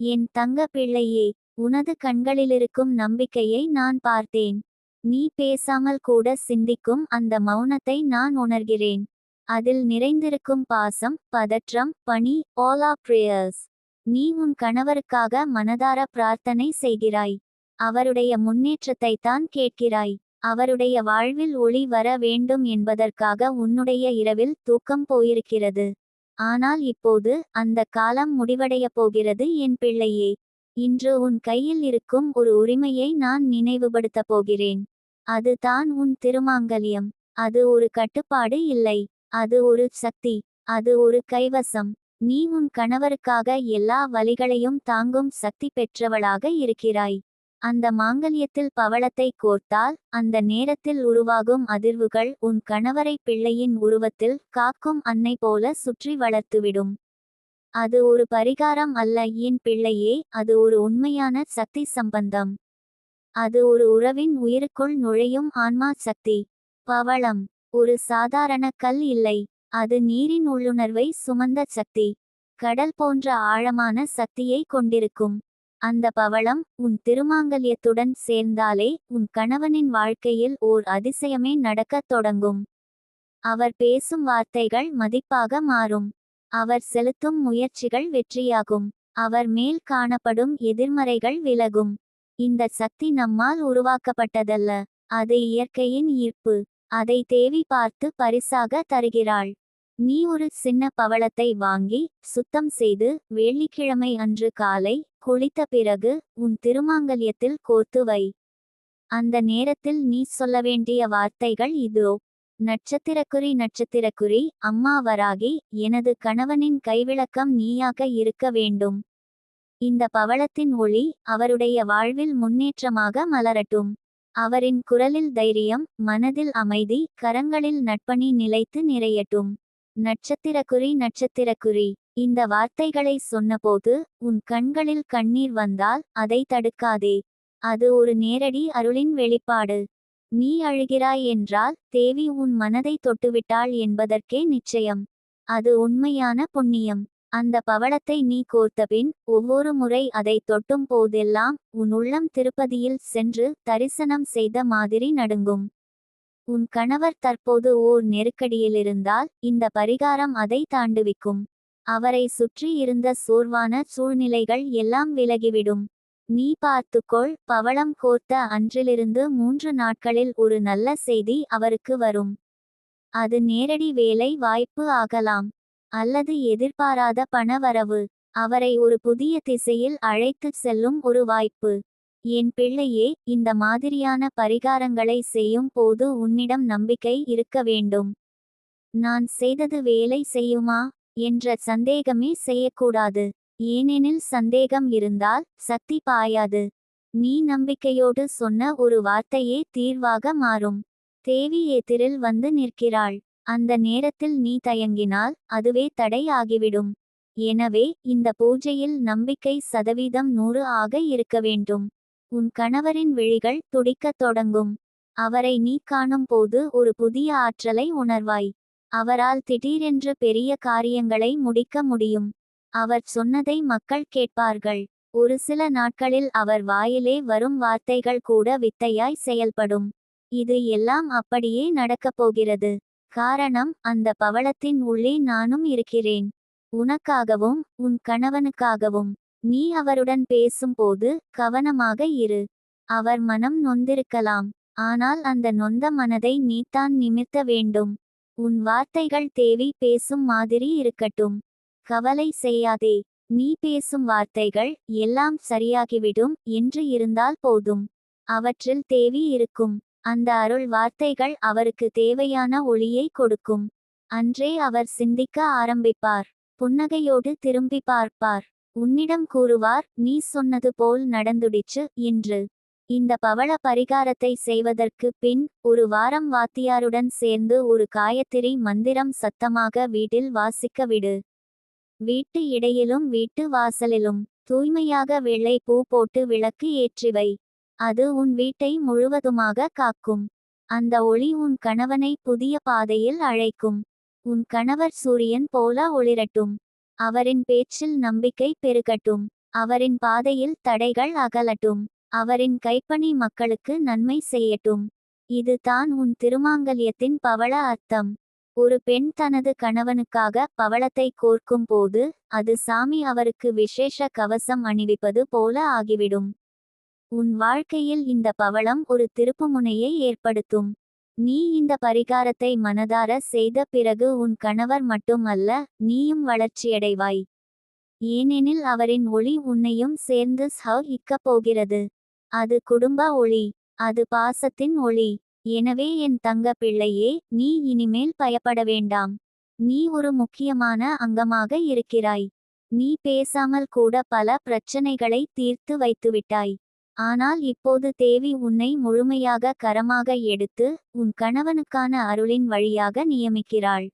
என் தங்க பிள்ளையே உனது கண்களிலிருக்கும் நம்பிக்கையை நான் பார்த்தேன். நீ பேசாமல் கூட சிந்திக்கும் அந்த மௌனத்தை நான் உணர்கிறேன். அதில் நிறைந்திருக்கும் பாசம் பதற்றம் பணி all are நீ உன் கணவருக்காக மனதார பிரார்த்தனை செய்கிறாய். அவருடைய முன்னேற்றத்தை தான் கேட்கிறாய். அவருடைய வாழ்வில் ஒளி வர வேண்டும் என்பதற்காக உன்னுடைய இரவில் தூக்கம் போயிருக்கிறது. ஆனால் இப்போது அந்த காலம் முடிவடையப் போகிறது என் பிள்ளையே. இன்று உன் கையில் இருக்கும் ஒரு உரிமையை நான் நினைவுபடுத்தப் போகிறேன். அது தான் உன் திருமாங்கல்யம். அது ஒரு கட்டுப்பாடு இல்லை. அது ஒரு சக்தி. அது ஒரு கைவசம். நீ உன் கணவருக்காக எல்லா வழிகளையும் தாங்கும் சக்தி பெற்றவளாக இருக்கிறாய். அந்த மாங்கல்யத்தில் பவளத்தை கோர்த்தால் அந்த நேரத்தில் உருவாகும் அதிர்வுகள் உன் கணவரை பிள்ளையின் உருவத்தில் காக்கும் அன்னை போல சுற்றி வளர்த்துவிடும். அது ஒரு பரிகாரம் அல்ல என் பிள்ளையே அது ஒரு உண்மையான சக்தி சம்பந்தம். அது ஒரு உறவின் உயிருக்குள் நுழையும் ஆன்மா சக்தி. பவளம். ஒரு சாதாரண கல் இல்லை. அது நீரின் உள்ளுணர்வை சுமந்த சக்தி. கடல் போன்ற ஆழமான சக்தியை கொண்டிருக்கும். அந்த பவளம் உன் திருமாங்கல்யத்துடன் சேர்ந்தாலே உன் கணவனின் வாழ்க்கையில் ஓர் அதிசயமே நடக்கத் தொடங்கும். அவர் பேசும் வார்த்தைகள் மதிப்பாக மாறும். அவர் செலுத்தும் முயற்சிகள் வெற்றியாகும். அவர் மேல் காணப்படும் எதிர்மறைகள் விலகும். இந்த சக்தி நம்மால் உருவாக்கப்பட்டதல்ல. அது இயற்கையின் ஈர்ப்பு. அதை தேவி பார்த்து பரிசாக தருகிறாள். நீ ஒரு சின்ன பவளத்தை வாங்கி சுத்தம் செய்து வெள்ளிக்கிழமை அன்று காலை குளித்த பிறகு உன் திருமாங்கல்யத்தில் கோர்த்து வை. அந்த நேரத்தில் நீ சொல்ல வேண்டிய வார்த்தைகள் இதோ. நட்சத்திரக்குறி நட்சத்திரக்குறி அம்மா வராகி எனது கணவனின் கைவிளக்கம் நீயாக இருக்க வேண்டும். இந்த பவளத்தின் ஒளி அவருடைய வாழ்வில் முன்னேற்றமாக மலரட்டும். அவரின் குரலில் தைரியம் மனதில் அமைதி கரங்களில் நட்பணி நிலைத்து நிறையட்டும். நட்சத்திரக்குறி நட்சத்திரக்குறி. இந்த வார்த்தைகளை சொன்னபோது உன் கண்களில் கண்ணீர் வந்தால் அதை தடுக்காதே. அது ஒரு நேரடி அருளின் வெளிப்பாடு. நீ அழுகிறாய் என்றால் தேவி உன் மனதை தொட்டுவிட்டாள் என்பதற்கே நிச்சயம். அது உண்மையான புண்ணியம். அந்த பவளத்தை நீ கோர்த்தபின் ஒவ்வொரு முறை அதை தொட்டும் போதெல்லாம் உன் உள்ளம் திருப்பதியில் சென்று தரிசனம் செய்த மாதிரி நடுங்கும். உன் கணவர் தற்போது ஓர் நெருக்கடியிலிருந்தால் இந்த பரிகாரம் அதை தாண்டுவிக்கும். அவரை சுற்றி இருந்த சோர்வான சூழ்நிலைகள் எல்லாம் விலகிவிடும். நீ பார்த்துக்கொள் பவளம் கோர்த்த அன்றிலிருந்து மூன்று நாட்களில் ஒரு நல்ல செய்தி அவருக்கு வரும். அது நேரடி வேலை வாய்ப்பு ஆகலாம். அல்லது எதிர்பாராத பண வரவு. அவரை ஒரு புதிய திசையில் அழைத்துச் செல்லும் ஒரு வாய்ப்பு. என் பிள்ளையே இந்த மாதிரியான பரிகாரங்களை செய்யும் போது உன்னிடம் நம்பிக்கை இருக்க வேண்டும். நான் செய்தது வேலை செய்யுமா? என்ற சந்தேகமே செய்யக்கூடாது. ஏனெனில் சந்தேகம் இருந்தால் சக்தி பாயாது. நீ நம்பிக்கையோடு சொன்ன ஒரு வார்த்தையே தீர்வாக மாறும். தேவி எதிரில் வந்து நிற்கிறாள். அந்த நேரத்தில் நீ தயங்கினால் அதுவே தடை ஆகிவிடும். எனவே இந்த பூஜையில் நம்பிக்கை சதவீதம் நூறு ஆக இருக்க வேண்டும். உன் கணவரின் விழிகள் துடிக்கத் தொடங்கும். அவரை நீ காணும் போது ஒரு புதிய ஆற்றலை உணர்வாய். அவரால் திடீரென்று பெரிய காரியங்களை முடிக்க முடியும். அவர் சொன்னதை மக்கள் கேட்பார்கள். ஒரு சில நாட்களில் அவர் வாயிலே வரும் வார்த்தைகள் கூட வித்தையாய் செயல்படும். இது எல்லாம் அப்படியே நடக்கப் போகிறது. காரணம் அந்த பவளத்தின் உள்ளே நானும் இருக்கிறேன். உனக்காகவும் உன் கணவனுக்காகவும். நீ அவருடன் பேசும்போது கவனமாக இரு. அவர் மனம் நொந்திருக்கலாம். ஆனால் அந்த நொந்த மனதை நீத்தான் நிமிர்த்த வேண்டும். உன் வார்த்தைகள் தேவி பேசும் மாதிரி இருக்கட்டும். கவலை செய்யாதே. நீ பேசும் வார்த்தைகள் எல்லாம் சரியாகிவிடும் என்று இருந்தால் போதும். அவற்றில் தேவி இருக்கும். அந்த அருள் வார்த்தைகள் அவருக்கு தேவையான ஒளியை கொடுக்கும். அன்றே அவர் சிந்திக்க ஆரம்பிப்பார். புன்னகையோடு திரும்பி பார்ப்பார். உன்னிடம் கூறுவார் நீ சொன்னது போல் நடந்துடிச்சு என்று. இந்த பவள பரிகாரத்தை செய்வதற்கு பின் ஒரு வாரம் வாத்தியாருடன் சேர்ந்து ஒரு காயத்திரி மந்திரம் சத்தமாக வீட்டில் வாசிக்க விடு. வீட்டு இடையிலும் வீட்டு வாசலிலும் தூய்மையாக வெள்ளை பூ போட்டு விளக்கு ஏற்றிவை அது உன் வீட்டை முழுவதுமாக காக்கும். அந்த ஒளி உன் கணவனை புதிய பாதையில் அழைக்கும். உன் கணவர் சூரியன் போல ஒளிரட்டும். அவரின் பேச்சில் நம்பிக்கை பெருகட்டும். அவரின் பாதையில் தடைகள் அகலட்டும். அவரின் கைப்பணி மக்களுக்கு நன்மை செய்யட்டும். இது தான் உன் திருமாங்கல்யத்தின் பவள அர்த்தம். ஒரு பெண் தனது கணவனுக்காக பவளத்தை கோர்க்கும் போது அது சாமி அவருக்கு விசேஷ கவசம் அணிவிப்பது போல ஆகிவிடும். உன் வாழ்க்கையில் இந்த பவளம் ஒரு திருப்புமுனையை ஏற்படுத்தும். நீ இந்த பரிகாரத்தை மனதார செய்த பிறகு உன் கணவர் மட்டுமல்ல நீயும் வளர்ச்சியடைவாய். ஏனெனில் அவரின் ஒளி உன்னையும் சேர்ந்து இக்கப் போகிறது. அது குடும்ப ஒளி அது பாசத்தின் ஒளி. எனவே என் தங்க பிள்ளையே நீ இனிமேல் பயப்பட வேண்டாம். நீ ஒரு முக்கியமான அங்கமாக இருக்கிறாய். நீ பேசாமல் கூட பல பிரச்சனைகளை தீர்த்து வைத்துவிட்டாய். ஆனால் இப்போது தேவி உன்னை முழுமையாக கரமாக எடுத்து உன் கணவனுக்கான அருளின் வழியாக நியமிக்கிறாள்.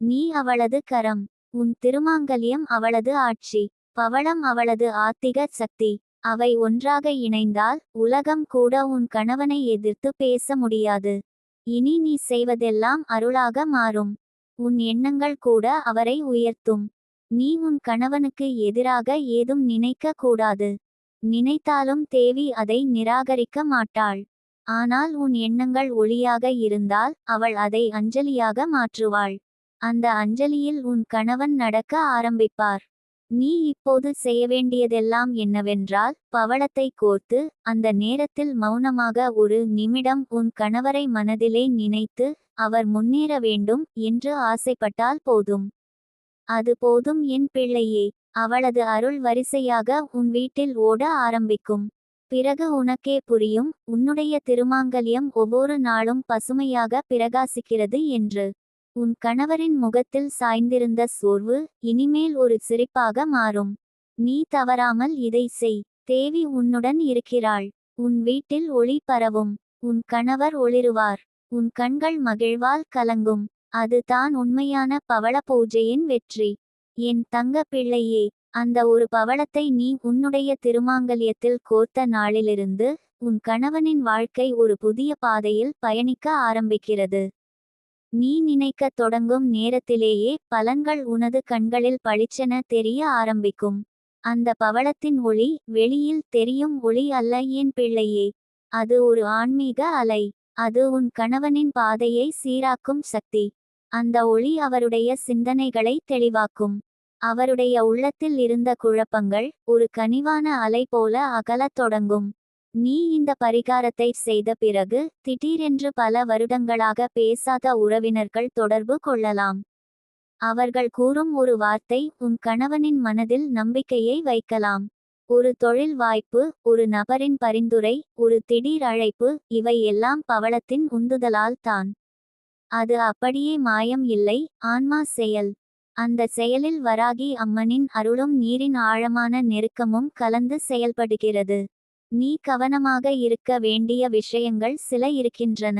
நீ அவளது கரம் உன் திருமாங்கல்யம் அவளது ஆட்சி பவளம் அவளது ஆத்திக சக்தி அவை ஒன்றாக இணைந்தால் உலகம் கூட உன் கணவனை எதிர்த்து பேச முடியாது. இனி நீ செய்வதெல்லாம் அருளாக மாறும். உன் எண்ணங்கள் கூட அவரை உயர்த்தும். நீ உன் கணவனுக்கு எதிராக ஏதும் நினைக்க கூடாது. நினைத்தாலும் தேவி அதை நிராகரிக்க மாட்டாள். ஆனால் உன் எண்ணங்கள் ஒளியாக இருந்தால் அவள் அதை அஞ்சலியாக மாற்றுவாள். அந்த அஞ்சலியில் உன் கணவன் நடக்க ஆரம்பிப்பார். நீ இப்போது செய்ய வேண்டியதெல்லாம் என்னவென்றால் பவளத்தை கோர்த்து அந்த நேரத்தில் மௌனமாக ஒரு நிமிடம் உன் கணவரை மனதிலே நினைத்து அவர் முன்னேற வேண்டும் என்று ஆசைப்பட்டால் போதும். அது போதும் என் பிள்ளையே. அவளது அருள் வரிசையாக உன் வீட்டில் ஓட ஆரம்பிக்கும். பிறகு உனக்கே புரியும் உன்னுடைய திருமாங்கல்யம் ஒவ்வொரு நாளும் பசுமையாக பிரகாசிக்கிறது என்று. உன் கணவரின் முகத்தில் சாய்ந்திருந்த சோர்வு இனிமேல் ஒரு சிரிப்பாக மாறும். நீ தவறாமல் இதை செய் தேவி உன்னுடன் இருக்கிறாள். உன் வீட்டில் ஒளி பரவும் உன் கணவர் ஒளிருவார். உன் கண்கள் மகிழ்வால் கலங்கும் அது தான் உண்மையான பவள பூஜையின் வெற்றி. என் தங்க பிள்ளையே அந்த ஒரு பவளத்தை நீ உன்னுடைய திருமாங்கல்யத்தில் கோர்த்த நாளிலிருந்து உன் கணவனின் வாழ்க்கை ஒரு புதிய பாதையில் பயணிக்க ஆரம்பிக்கிறது. நீ நினைக்கத் தொடங்கும் நேரத்திலேயே பலன்கள் உனது கண்களில் பளிச்சென தெரிய ஆரம்பிக்கும். அந்த பவளத்தின் ஒளி வெளியில் தெரியும் ஒளி அல்ல என் பிள்ளையே அது ஒரு ஆன்மீக அலை அது உன் கணவனின் பாதையை சீராக்கும் சக்தி. அந்த ஒளி அவருடைய சிந்தனைகளை தெளிவாக்கும். அவருடைய உள்ளத்தில் இருந்த குழப்பங்கள் ஒரு கனிவான அலை போல அகலத் தொடங்கும். நீ இந்த பரிகாரத்தை செய்த பிறகு திடீரென்று பல வருடங்களாக பேசாத உறவினர்கள் தொடர்பு கொள்ளலாம். அவர்கள் கூறும் ஒரு வார்த்தை உன் கணவனின் மனதில் நம்பிக்கையை வைக்கலாம். ஒரு தொழில் வாய்ப்பு ஒரு நபரின் பரிந்துரை ஒரு திடீர் அழைப்பு இவை எல்லாம் பவளத்தின் உந்துதலால் தான். அது அப்படியே மாயம் இல்லை ஆன்மா செயல். அந்த செயலில் வராகி அம்மனின் அருளும் நீரின் ஆழமான நெருக்கமும் கலந்து செயல்படுகிறது. நீ கவனமாக இருக்க வேண்டிய விஷயங்கள் சில இருக்கின்றன.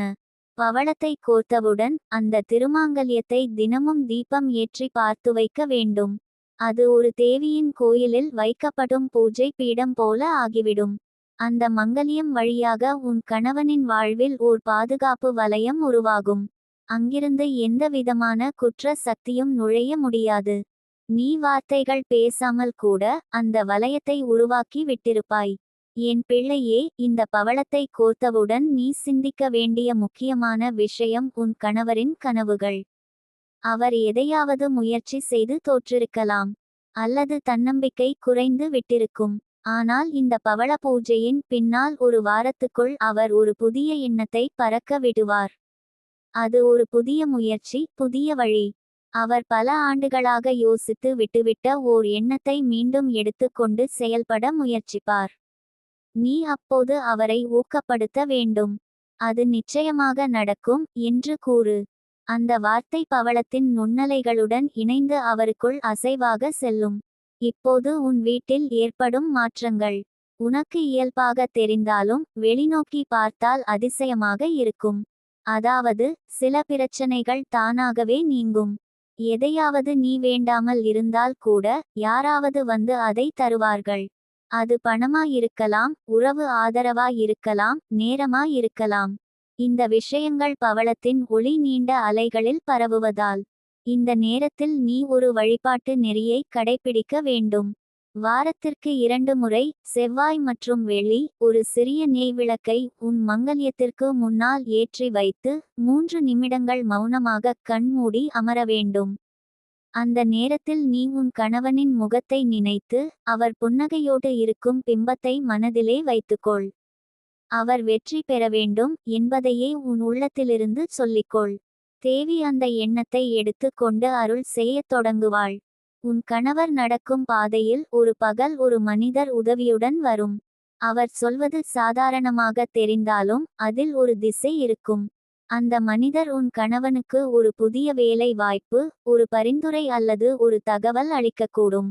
பவளத்தை கோர்த்தவுடன் அந்த திருமாங்கல்யத்தை தினமும் தீபம் ஏற்றி பார்த்து வைக்க வேண்டும். அது ஒரு தேவியின் கோயிலில் வைக்கப்படும் பூஜை பீடம் போல ஆகிவிடும். அந்த மங்கலியம் வழியாக உன் கணவனின் வாழ்வில் ஓர் பாதுகாப்பு வலயம் உருவாகும். அங்கிருந்து எந்தவிதமான குற்ற சக்தியும் நுழைய முடியாது. நீ வார்த்தைகள் பேசாமல் கூட அந்த வலயத்தை உருவாக்கி விட்டிருப்பாய். என் பிள்ளையே இந்த பவளத்தை கோர்த்தவுடன் நீ சிந்திக்க வேண்டிய முக்கியமான விஷயம் உன் கணவரின் கனவுகள். அவர் எதையாவது முயற்சி செய்து தோற்றிருக்கலாம். அல்லது தன்னம்பிக்கை குறைந்து விட்டிருக்கும். ஆனால் இந்த பவள பூஜையின் பின்னால் ஒரு வாரத்துக்குள் அவர் ஒரு புதிய எண்ணத்தை பறக்க விடுவார். அது ஒரு புதிய முயற்சி புதிய வழி. அவர் பல ஆண்டுகளாக யோசித்து விட்டுவிட்ட ஓர் எண்ணத்தை மீண்டும் எடுத்துக்கொண்டு செயல்பட முயற்சிப்பார். நீ அப்போது அவரை ஊக்கப்படுத்த வேண்டும். அது நிச்சயமாக நடக்கும் என்று கூறு. அந்த வார்த்தை பவளத்தின் நுண்ணலைகளுடன் இணைந்து அவருக்குள் அசைவாக செல்லும். இப்போது உன் வீட்டில் ஏற்படும் மாற்றங்கள். உனக்கு இயல்பாக தெரிந்தாலும் வெளிநோக்கி பார்த்தால் அதிசயமாக இருக்கும். அதாவது சில பிரச்சனைகள் தானாகவே நீங்கும். எதையாவது நீ வேண்டாமல் இருந்தால் கூட யாராவது வந்து அதை தருவார்கள். அது பணமாயிருக்கலாம் உறவு ஆதரவாயிருக்கலாம் நேரமாயிருக்கலாம். இந்த விஷயங்கள் பவளத்தின் ஒளி நீண்ட அலைகளில் பரவுவதால் இந்த நேரத்தில் நீ ஒரு வழிபாட்டு நெறியை கடைபிடிக்க வேண்டும். வாரத்திற்கு இரண்டு முறை செவ்வாய் மற்றும் வெள்ளி ஒரு சிறிய நெய் விளக்கை உன் மங்கல்யத்திற்கு முன்னால் ஏற்றி வைத்து மூன்று நிமிடங்கள் மௌனமாக கண்மூடி அமர வேண்டும். அந்த நேரத்தில் நீ உன் கணவனின் முகத்தை நினைத்து அவர் புன்னகையோடு இருக்கும் பிம்பத்தை மனதிலே வைத்துக்கொள். அவர் வெற்றி பெற வேண்டும் என்பதையே உன் உள்ளத்திலிருந்து சொல்லிக்கொள். தேவி அந்த எண்ணத்தை எடுத்து கொண்டு அருள் செய்யத் தொடங்குவாள். உன் கணவர் நடக்கும் பாதையில் ஒரு பகல் ஒரு மனிதர் உதவியுடன் வரும். அவர் சொல்வது சாதாரணமாக தெரிந்தாலும் அதில் ஒரு திசை இருக்கும். அந்த மனிதர் உன் கணவனுக்கு ஒரு புதிய வேலை வாய்ப்பு ஒரு பரிந்துரை அல்லது ஒரு தகவல் அளிக்கக்கூடும்.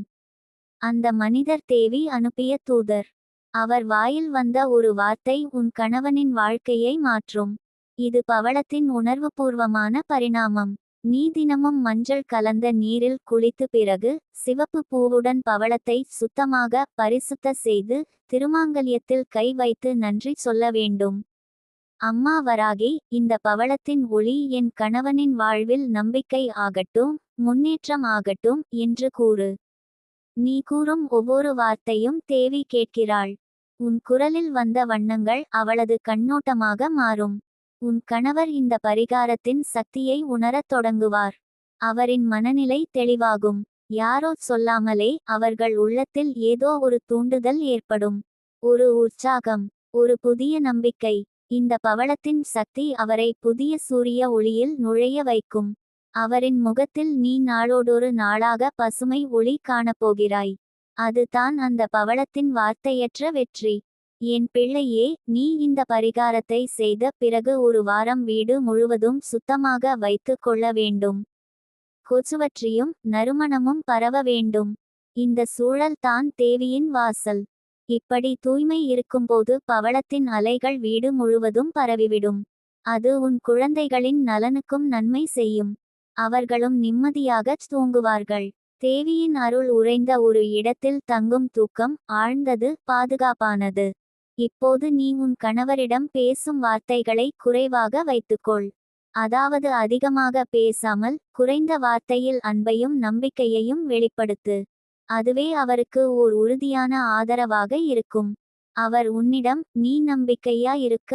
அந்த மனிதர் தேவி அனுப்பிய தூதர். அவர் வாயில் வந்த ஒரு வார்த்தை உன் கணவனின் வாழ்க்கையை மாற்றும். இது பவளத்தின் உணர்வுபூர்வமான பரிணாமம். நீ தினமும் மஞ்சள் கலந்த நீரில் குளித்து பிறகு சிவப்பு பூவுடன் பவளத்தை சுத்தமாக பரிசுத்த செய்து திருமாங்கல்யத்தில் கை வைத்து நன்றி சொல்ல வேண்டும். அம்மா வராகி இந்த பவளத்தின் ஒளி என் கணவனின் வாழ்வில் நம்பிக்கை ஆகட்டும் முன்னேற்றம் ஆகட்டும் என்று கூறு. நீ கூறும் ஒவ்வொரு வார்த்தையும் தேவி கேட்கிறாள். உன் குரலில் வந்த வண்ணங்கள் அவளது கண்ணோட்டமாக மாறும். உன் கணவர் இந்த பரிகாரத்தின் சக்தியை உணரத் தொடங்குவார். அவரின் மனநிலை தெளிவாகும். யாரோ சொல்லாமலே அவர்கள் உள்ளத்தில் ஏதோ ஒரு தூண்டுதல் ஏற்படும். ஒரு உற்சாகம் ஒரு புதிய நம்பிக்கை இந்த பவளத்தின் சக்தி அவரை புதிய சூரிய ஒளியில் நுழைய வைக்கும். அவரின் முகத்தில் நீ நாளோடொரு நாளாக பசுமை ஒளி காணப்போகிறாய். அதுதான் அந்த பவளத்தின் வார்த்தையற்ற வெற்றி. என் பிள்ளையே நீ இந்த பரிகாரத்தை செய்த பிறகு ஒரு வாரம் வீடு முழுவதும் சுத்தமாக வைத்து கொள்ள வேண்டும். கொசுவற்றியும் நறுமணமும் பரவ வேண்டும். இந்த சூழல் தான் தேவியின் வாசல். இப்படி தூய்மை இருக்கும்போது பவளத்தின் அலைகள் வீடு முழுவதும் பரவிவிடும். அது உன் குழந்தைகளின் நலனுக்கும் நன்மை செய்யும். அவர்களும் நிம்மதியாக தூங்குவார்கள். தேவியின் அருள் உறைந்த ஒரு இடத்தில் தங்கும் தூக்கம் ஆழ்ந்தது பாதுகாப்பானது. இப்போது நீ உன் கணவரிடம் பேசும் வார்த்தைகளை குறைவாக வைத்துக்கொள். அதாவது அதிகமாக பேசாமல் குறைந்த வார்த்தையில் அன்பையும் நம்பிக்கையையும் வெளிப்படுத்து. அதுவே அவருக்கு ஓர் உறுதியான ஆதரவாக இருக்கும். அவர் உன்னிடம் நீ நம்பிக்கையா இருக்க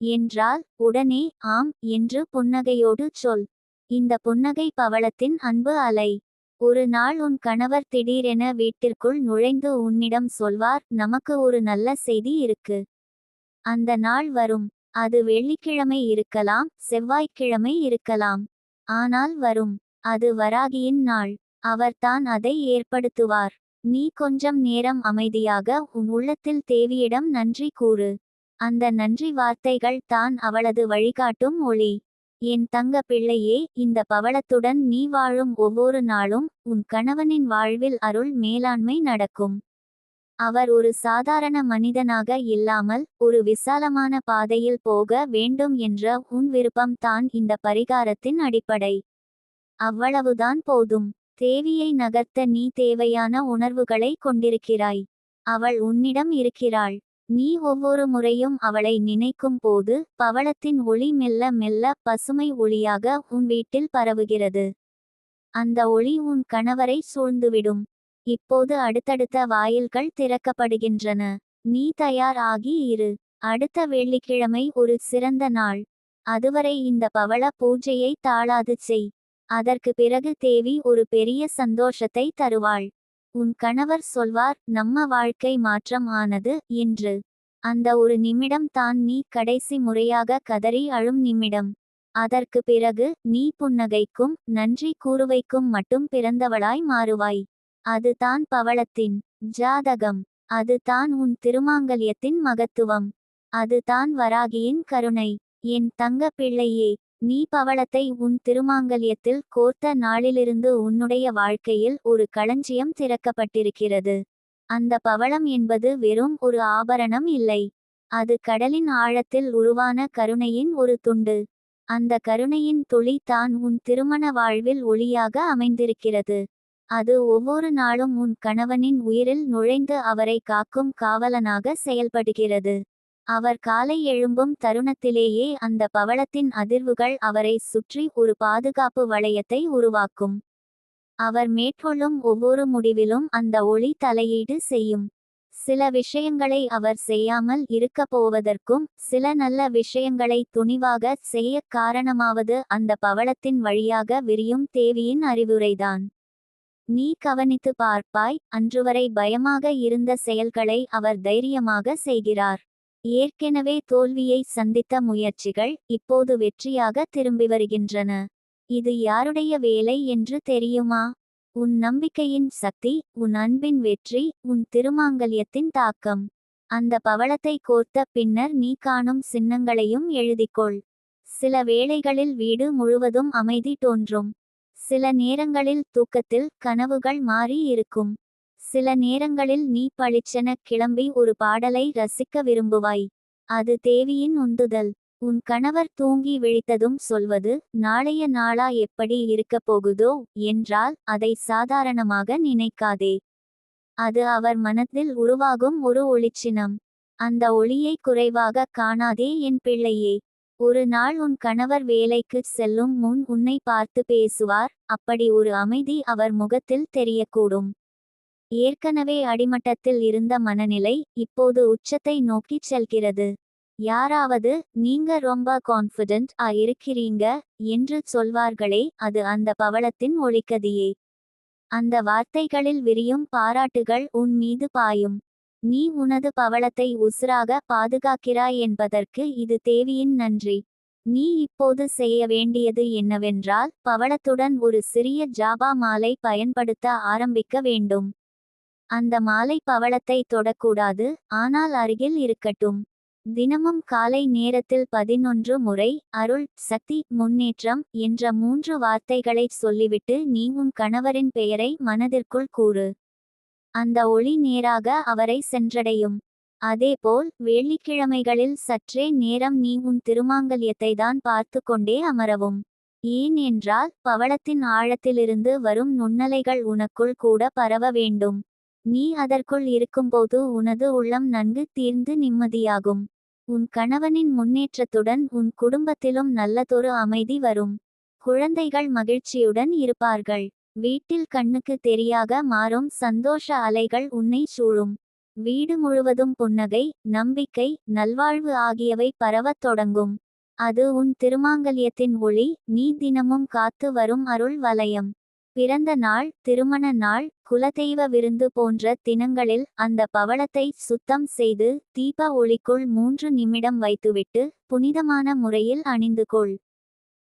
என்றால் உடனே ஆம் என்று புன்னகையோடு சொல். இந்த புன்னகை பவளத்தின் அன்பு அலை. ஒரு நாள் உன் கணவர் திடீரென வீட்டிற்குள் நுழைந்து உன்னிடம் சொல்வார் நமக்கு ஒரு நல்ல செய்தி இருக்கு. அந்த நாள் வரும். அது வெள்ளிக்கிழமை இருக்கலாம் செவ்வாய்க்கிழமை இருக்கலாம். ஆனால் வரும். அது வராகியின் நாள். அவர்தான் அதை ஏற்படுத்துவார். நீ கொஞ்சம் நேரம் அமைதியாக உன் உள்ளத்தில் தேவியிடம் நன்றி கூறு. அந்த நன்றி வார்த்தைகள் தான் அவளது வழிகாட்டும் ஒளி. என் தங்க பிள்ளையே இந்த பவளத்துடன் நீ வாழும் ஒவ்வொரு நாளும் உன் கணவனின் வாழ்வில் அருள் மேலாண்மை நடக்கும். அவர் ஒரு சாதாரண மனிதனாக இல்லாமல் ஒரு விசாலமான பாதையில் போக வேண்டும் என்ற உன் விருப்பம் தான் இந்த பரிகாரத்தின் அடிப்படை. அவ்வளவுதான் போதும். தேவியை நகர்த்த நீ தேவையான உணர்வுகளை கொண்டிருக்கிறாய். அவள் உன்னிடம் இருக்கிறாள். நீ ஒவ்வொரு முறையும் அவளை நினைக்கும் போது பவளத்தின் ஒளி மெல்ல மெல்ல பசுமை ஒளியாக உன் வீட்டில் பரவுகிறது. அந்த ஒளி உன் கணவரை சூழ்ந்துவிடும். இப்போது அடுத்தடுத்த வாயில்கள் திறக்கப்படுகின்றன. நீ தயார் ஆகி இரு. அடுத்த வெள்ளிக்கிழமை ஒரு சிறந்த நாள். அதுவரை இந்த பவள பூஜையை தாளாது செய். அதற்கு பிறகு தேவி ஒரு பெரிய சந்தோஷத்தை தருவாள். உன் கணவர் சொல்வார் நம்ம வாழ்க்கை மாற்றம் ஆனது என்று. அந்த ஒரு நிமிடம் தான் நீ கடைசி முறையாக கதறி அழும் நிமிடம். அதற்கு பிறகு நீ புன்னகைக்கும் நன்றி கூறுவைக்கும் மட்டும் பிறந்தவளாய் மாறுவாய். அது தான் பவளத்தின் ஜாதகம். அது தான் உன் திருமாங்கல்யத்தின் மகத்துவம். அது தான் வராகியின் கருணை. என் தங்க பிள்ளையே நீ பவளத்தை உன் திருமாங்கல்யத்தில் கோர்த்த நாளிலிருந்து உன்னுடைய வாழ்க்கையில் ஒரு களஞ்சியம் திறக்கப்பட்டிருக்கிறது. அந்த பவளம் என்பது வெறும் ஒரு ஆபரணம் இல்லை. அது கடலின் ஆழத்தில் உருவான கருணையின் ஒரு துண்டு. அந்த கருணையின் துளி தான் உன் திருமண வாழ்வில் ஒளியாக அமைந்திருக்கிறது. அது ஒவ்வொரு நாளும் உன் கணவனின் உயிரில் நுழைந்து அவரை காக்கும் காவலனாக செயல்படுகிறது. அவர் காலை எழும்பும் தருணத்திலேயே அந்த பவளத்தின் அதிர்வுகள் அவரை சுற்றி ஒரு பாதுகாப்பு வளையத்தை உருவாக்கும். அவர் மேற்கொள்ளும் ஒவ்வொரு முடிவிலும் அந்த ஒளி தலையீடு செய்யும். சில விஷயங்களை அவர் செய்யாமல் இருக்கப் போவதற்கும் சில நல்ல விஷயங்களை துணிவாக செய்ய காரணமாவது அந்த பவளத்தின் வழியாக விரியும் தேவியின் அறிவுரைதான். நீ கவனித்து பார்ப்பாய் அன்றுவரை பயமாக இருந்த செயல்களை அவர் தைரியமாக செய்கிறார். ஏற்கெனவே தோல்வியை சந்தித்த முயற்சிகள் இப்போது வெற்றியாக திரும்பி வருகின்றன. இது யாருடைய வேலை என்று தெரியுமா? உன் நம்பிக்கையின் சக்தி உன் அன்பின் வெற்றி உன் திருமாங்கல்யத்தின் தாக்கம். அந்த பவளத்தை கோர்த்த பின்னர் நீ காணும் சின்னங்களையும் எழுதிக்கொள். சில வேளைகளில் வீடு முழுவதும் அமைதி தோன்றும். சில நேரங்களில் தூக்கத்தில் கனவுகள் மாறி இருக்கும். சில நேரங்களில் நீ பளிச்சென கிளம்பி ஒரு பாடலை ரசிக்க விரும்புவாய். அது தேவியின் உந்துதல். உன் கணவர் தூங்கி விழித்ததும் சொல்வது நாளைய நாளா எப்படி இருக்கப் போகுதோ? என்றால் அதை சாதாரணமாக நினைக்காதே. அது அவர் மனத்தில் உருவாகும் ஒரு ஒளிச்சினம் அந்த ஒளியை குறைவாக காணாதே என் பிள்ளையே. ஒரு நாள் உன் கணவர் வேலைக்கு செல்லும் முன் உன்னை பார்த்து பேசுவார். அப்படி ஒரு அமைதி அவர் முகத்தில் தெரியக்கூடும். ஏற்கனவே அடிமட்டத்தில் இருந்த மனநிலை இப்போது உச்சத்தை நோக்கிச் செல்கிறது. யாராவது நீங்க ரொம்ப கான்ஃபிடென்ட் ஆ இருக்கிறீங்க என்று சொல்வார்களே அது அந்த பவளத்தின் ஒளிக்கதியே. அந்த வார்த்தைகளில் விரியும் பாராட்டுகள் உன் மீது பாயும். நீ உனது பவளத்தை உசுராக பாதுகாக்கிறாய் என்பதற்கு இது தேவியின் நன்றி. நீ இப்போது செய்ய வேண்டியது என்னவென்றால் பவளத்துடன் ஒரு சிறிய ஜாபா மாலை பயன்படுத்த ஆரம்பிக்க வேண்டும். அந்த மாலை பவளத்தை தொடக்கூடாது ஆனால் அருகில் இருக்கட்டும். தினமும் காலை நேரத்தில் பதினொன்று முறை அருள் சக்தி முன்னேற்றம் என்ற மூன்று வார்த்தைகளை சொல்லிவிட்டு நீ உன் கணவரின் பெயரை மனதிற்குள் கூறு. அந்த ஒளி நேராக அவரை சென்றடையும். அதேபோல் வெள்ளிக்கிழமைகளில் சற்றே நேரம் நீ உன் திருமாங்கல்யத்தை தான் பார்த்து கொண்டே அமரவும். ஏன் என்றால் பவளத்தின் ஆழத்திலிருந்து வரும் நுண்ணலைகள் உனக்குள் கூட பரவ வேண்டும். நீ அதற்குள் இருக்கும்போது உனது உள்ளம் நன்கு தீர்ந்து நிம்மதியாகும். உன் கணவனின் முன்னேற்றத்துடன் உன் குடும்பத்திலும் நல்லதொரு அமைதி வரும். குழந்தைகள் மகிழ்ச்சியுடன் இருப்பார்கள். வீட்டில் கண்ணுக்கு தெரியாக மாறும் சந்தோஷ அலைகள் உன்னை சூழும். வீடு முழுவதும் புன்னகை நம்பிக்கை நல்வாழ்வு ஆகியவை பரவத் தொடங்கும். அது உன் திருமாங்கல்யத்தின் ஒளி நீ தினமும் காத்து வரும் அருள் வலயம். பிறந்த நாள் திருமண நாள் குலதெய்வ விருந்து போன்ற தினங்களில் அந்த பவளத்தை சுத்தம் செய்து தீப ஒளிக்குள் மூன்று நிமிடம் வைத்துவிட்டு புனிதமான முறையில் அணிந்து கொள்.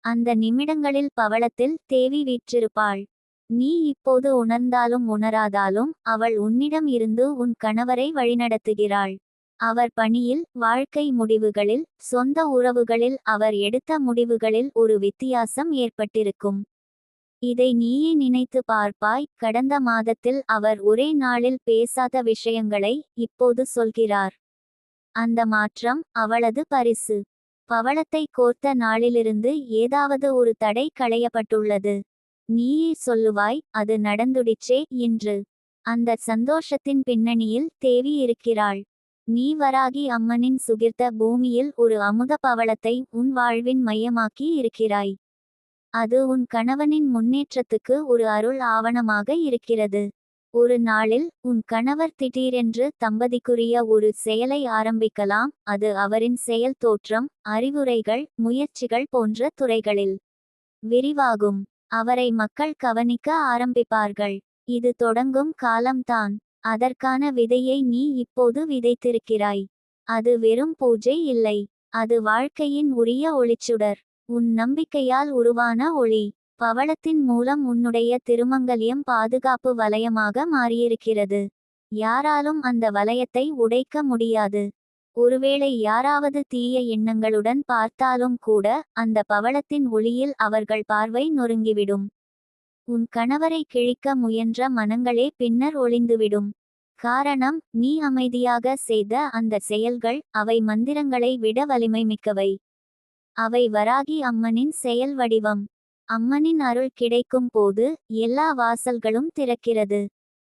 அந்த நிமிடங்களில் பவளத்தில் தேவி வீற்றிருப்பாள். நீ இப்போது உணர்ந்தாலும் உணராதாலும் அவள் உன்னிடம் இருந்து உன் கணவரை வழிநடத்துகிறாள். அவர் பணியில் வாழ்க்கை முடிவுகளில் சொந்த உறவுகளில் அவர் எடுத்த முடிவுகளில் ஒரு வித்தியாசம் ஏற்பட்டிருக்கும். இதை நீயே நினைத்து பார்ப்பாய். கடந்த மாதத்தில் அவர் ஒரே நாளில் பேசாத விஷயங்களை இப்போது சொல்கிறார். அந்த மாற்றம் அவளது பரிசு. பவளத்தை கோர்த்த நாளிலிருந்து ஏதாவது ஒரு தடை களையப்பட்டுள்ளது. நீயே சொல்லுவாய் அது நடந்துடிச்சே என்று. அந்த சந்தோஷத்தின் பின்னணியில் தேவி இருக்கிறாள். நீ வராகி அம்மனின் சுகிர்த்த பூமியில் ஒரு அமுத பவளத்தை உன் வாழ்வின் மையமாக்கி இருக்கிறாய். அது உன் கணவனின் முன்னேற்றத்துக்கு ஒரு அருள் ஆவணமாக இருக்கிறது. ஒரு நாளில் உன் கணவர் திடீரென்று தம்பதிக்குரிய ஒரு செயலை ஆரம்பிக்கலாம் அது அவரின் செயல் தோற்றம் அறிவுரைகள் முயற்சிகள் போன்ற துறைகளில். விரிவாகும். அவரை மக்கள் கவனிக்க ஆரம்பிப்பார்கள். இது தொடங்கும் காலம்தான். அதற்கான விதையை நீ இப்போது விதைத்திருக்கிறாய். அது வெறும் பூஜை இல்லை. அது வாழ்க்கையின் உரிய ஒளிச்சுடர். உன் நம்பிக்கையால் உருவான ஒளி பவளத்தின் மூலம் உன்னுடைய திருமங்கலியம் பாதுகாப்பு வலயமாக மாறியிருக்கிறது. யாராலும் அந்த வலயத்தை உடைக்க முடியாது. ஒருவேளை யாராவது தீய எண்ணங்களுடன் பார்த்தாலும் கூட அந்த பவளத்தின் ஒளியில் அவர்கள் பார்வை நொறுங்கிவிடும். உன் கணவரை கிழிக்க முயன்ற மனங்களே பின்னர் ஒளிந்துவிடும். காரணம் நீ அமைதியாக செய்த அந்த செயல்கள் அவை மந்திரங்களை விட வலிமை மிக்கவை. அவை வராகி அம்மனின் செயல் வடிவம். அம்மனின் அருள் கிடைக்கும் போது எல்லா வாசல்களும் திறக்கிறது.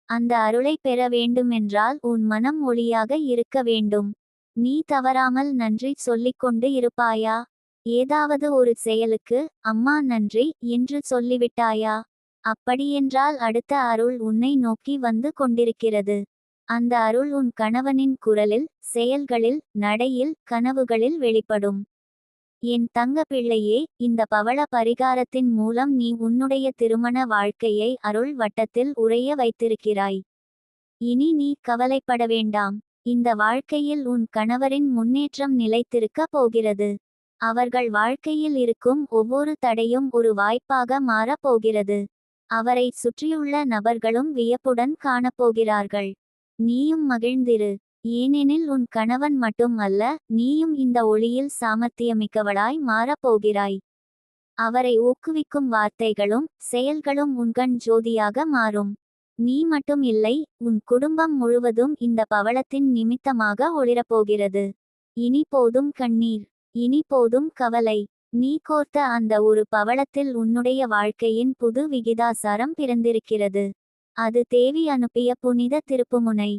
அந்த அருளை பெற வேண்டுமென்றால் உன் மனம் ஒளியாக இருக்க வேண்டும். நீ தவறாமல் நன்றி சொல்லிக்கொண்டு இருப்பாயா? ஏதாவது ஒரு செயலுக்கு அம்மா நன்றி என்று சொல்லிவிட்டாயா? அப்படியென்றால் அடுத்த அருள் உன்னை நோக்கி வந்து கொண்டிருக்கிறது. அந்த அருள் உன் கணவனின் குரலில் செயல்களில் நடையில் கனவுகளில் வெளிப்படும். என் தங்க பிள்ளையே இந்த பவள பரிகாரத்தின் மூலம் நீ உன்னுடைய திருமண வாழ்க்கையை அருள் வட்டத்தில் உறைய வைத்திருக்கிறாய். இனி நீ கவலைப்பட வேண்டாம். இந்த வாழ்க்கையில் உன் கணவரின் முன்னேற்றம் நிலைத்திருக்க போகிறது. அவர்கள் வாழ்க்கையில் இருக்கும் ஒவ்வொரு தடையும் ஒரு வாய்ப்பாக மாறப் போகிறது. அவரை சுற்றியுள்ள நபர்களும் வியப்புடன் காணப்போகிறார்கள் நீயும் மகிழ்ந்திரு. ஏனெனில் உன் கணவன் மட்டும் அல்ல நீயும் இந்த ஒளியில் சாமர்த்தியமிக்கவளாய் மாறப் போகிறாய் அவரை ஊக்குவிக்கும் வார்த்தைகளும் செயல்களும் உன்கண் ஜோதியாக மாறும். நீ மட்டும் இல்லை உன் குடும்பம் முழுவதும் இந்த பவளத்தின் நிமித்தமாக ஒளிரப்போகிறது. இனி போதும் கண்ணீர் இனி போதும் கவலை. நீ கோர்த்த அந்த ஒரு பவளத்தில் உன்னுடைய வாழ்க்கையின் புது விகிதாசாரம் பிறந்திருக்கிறது. அது தேவி அனுப்பிய புனித திருப்புமுனை.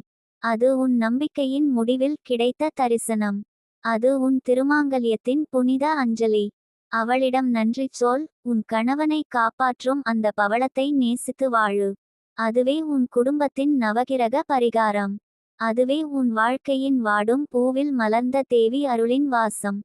அது உன் நம்பிக்கையின் முடிவில் கிடைத்த தரிசனம். அது உன் திருமாங்கல்யத்தின் புனித அஞ்சலி. அவளிடம் நன்றி சொல் உன் கணவனை காப்பாற்றும் அந்த பவளத்தை நேசித்து வாழு. அதுவே உன் குடும்பத்தின் நவகிரக பரிகாரம். அதுவே உன் வாழ்க்கையின் வாடும் பூவில் மலர்ந்த தேவி அருளின் வாசம்.